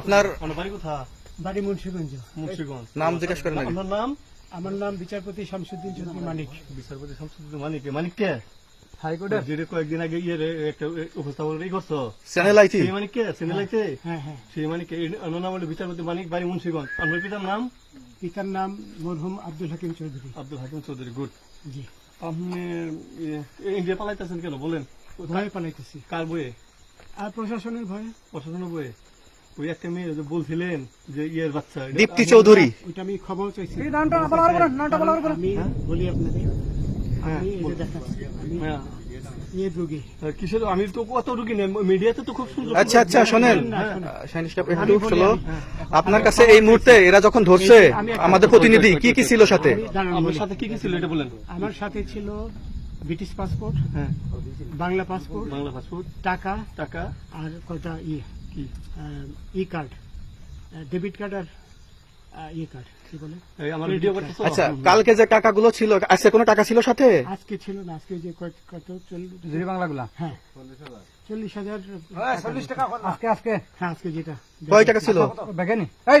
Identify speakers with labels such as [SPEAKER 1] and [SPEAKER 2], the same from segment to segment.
[SPEAKER 1] আপনার
[SPEAKER 2] আমার বাড়ি কোথা?
[SPEAKER 3] বাড়ি মুন্সিগঞ্জ।
[SPEAKER 2] মুন্সিগঞ্জ।
[SPEAKER 1] নাম জিজ্ঞেস করেন
[SPEAKER 2] আপনার নাম?
[SPEAKER 3] আমার নাম বিচারপতি শামসুদ্দিন চৌধুরী মানিক।
[SPEAKER 2] বিচারপতি শামসুদ্দিন মানিক। মানিক কে?
[SPEAKER 3] হাইকোর্টের
[SPEAKER 2] যেটা কয়েকদিন আগে ইয়ে একটা উপস্থাপন ই করছ।
[SPEAKER 1] চ্যানেল আইটি
[SPEAKER 2] সেই মানিক কে সিনেলাইতে
[SPEAKER 3] হ্যাঁ হ্যাঁ
[SPEAKER 2] সেই মানিক অন্য নাম হলো বিচারপতি মানিক বাড়ি মুন্সিগঞ্জ। আপনার পিতার নাম?
[SPEAKER 3] পিতার নাম মরহুম আব্দুল হাকিম চৌধুরী।
[SPEAKER 2] আব্দুল হাকিম চৌধুরী গুড।
[SPEAKER 3] জি।
[SPEAKER 2] আপনি ইন্ডিয়া পালাইতেছেন কেন? বলেন।
[SPEAKER 3] ভয়ে পালাইতেছি।
[SPEAKER 2] কার বইয়ে?
[SPEAKER 3] আর প্রশাসনের ভয়ে?
[SPEAKER 2] প্রশাসনের বইয়ে ওই একটা মেয়ে যে বলছিলেন যে ইয়ের বাচ্চা
[SPEAKER 1] দীপ্তি চৌধুরী।
[SPEAKER 3] ওইটা আমি খবর চাইছি।
[SPEAKER 4] নামটা বলা নামটা
[SPEAKER 3] আমি আপনাদের।
[SPEAKER 2] হ্যাঁ,
[SPEAKER 3] আমি
[SPEAKER 2] বল।
[SPEAKER 3] দেখাচ্ছি
[SPEAKER 2] হ্যাঁ।
[SPEAKER 3] ইয়ে
[SPEAKER 2] আমি তো কত রুগী নেই মিডিয়াতে তো খুব সুন্দর
[SPEAKER 1] আচ্ছা আচ্ছা শোনেন।
[SPEAKER 3] হ্যাঁ।
[SPEAKER 1] একটু আপনার কাছে এই মুহূর্তে এরা যখন ধরছে আমাদের প্রতিনিধি কি কি ছিল সাথে?
[SPEAKER 3] আমি দাঁড়ান
[SPEAKER 2] আপনার
[SPEAKER 3] বলি।
[SPEAKER 2] সাথে কি কি ছিল এটা বলেন।
[SPEAKER 3] আমার সাথে ছিল ব্রিটিশ পাসপোর্ট
[SPEAKER 2] হ্যাঁ
[SPEAKER 3] বাংলা পাসপোর্ট
[SPEAKER 2] বাংলা পাসপোর্ট
[SPEAKER 3] টাকা
[SPEAKER 2] টাকা
[SPEAKER 3] আর কয়টা ইয়ে
[SPEAKER 2] কি
[SPEAKER 3] ই কার্ড ডেবিট কার্ড আর ই কার্ড কি বলে?
[SPEAKER 2] এই আমার ভিডিও করতেছো?
[SPEAKER 1] আচ্ছা কালকে যে টাকাগুলো ছিল আজকে কোনো টাকা ছিল সাথে?
[SPEAKER 3] আজকে ছিল না আজকে যে কত চল্লিশ
[SPEAKER 4] বাংলাগুলা?
[SPEAKER 3] হ্যাঁ। চল্লিশ হাজার।
[SPEAKER 4] চল্লিশ টাকা আজকে আজকে
[SPEAKER 3] হ্যাঁ আজকে যেটা।
[SPEAKER 1] কয় টাকা ছিল?
[SPEAKER 4] বেগানি এই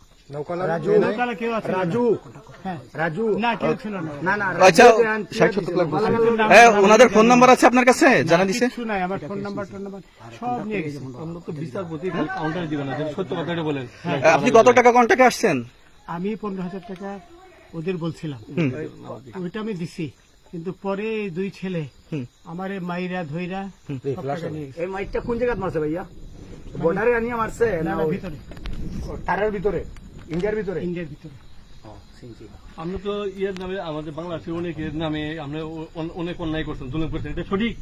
[SPEAKER 4] রাজু।
[SPEAKER 3] নৌকালা কেউ আছে
[SPEAKER 4] রাজু। রাজু।
[SPEAKER 3] না কেউ ছিল না।
[SPEAKER 4] না না
[SPEAKER 1] ষাট সত্তর লাখ বলছে। ওনাদের ফোন নাম্বার আছে আপনার কাছে? জানা দিছে
[SPEAKER 3] কিছু নাই আমার ফোন নাম্বার টোন নাম্বার। সব নিয়ে গেছে।
[SPEAKER 2] আমরা তো বিচারপতি খালি কাউন্টারে দিবেন না যদি সত্য কথাটা বলেন।
[SPEAKER 1] আপনি কত টাকা কন্টাক্টে আসছেন?
[SPEAKER 3] আমি পনেরো হাজার টাকা ওদের বলছিলাম। ওইটা আমি দিছি। কিন্তু পরে দুই ছেলে
[SPEAKER 1] হুম।
[SPEAKER 3] আমারে মাইরা ধইরা গেছে।
[SPEAKER 4] এই মাইকটা কোন জায়গায় মারছে ভাইয়া? বর্ডারে আনিয়া মারছে
[SPEAKER 3] না ভিতরে।
[SPEAKER 4] তারের ভিতরে? ইন্ডিয়ার ভিতরে?
[SPEAKER 3] ইন্ডিয়ার ভিতরে।
[SPEAKER 2] আমরা তো ইয়ের নামে আমাদের বাংলাদেশের অনেকের নামে আমরা অনেক অন্যায় করছেন জুলুম করছেন এটা সঠিক?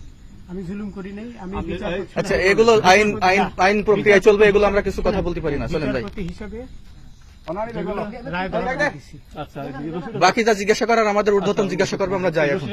[SPEAKER 3] আমি জুলুম করি নাই আমি
[SPEAKER 1] আচ্ছা এগুলো আইন আইন আইন প্রক্রিয়ায় চলবে এগুলো আমরা কিছু কথা বলতে পারি না। চলেন ভাই।
[SPEAKER 3] হিসাবে
[SPEAKER 2] আচ্ছা
[SPEAKER 1] বাকি যা জিজ্ঞাসা করার আমাদের ঊর্ধ্বতন জিজ্ঞাসা করবে আমরা যাই এখন।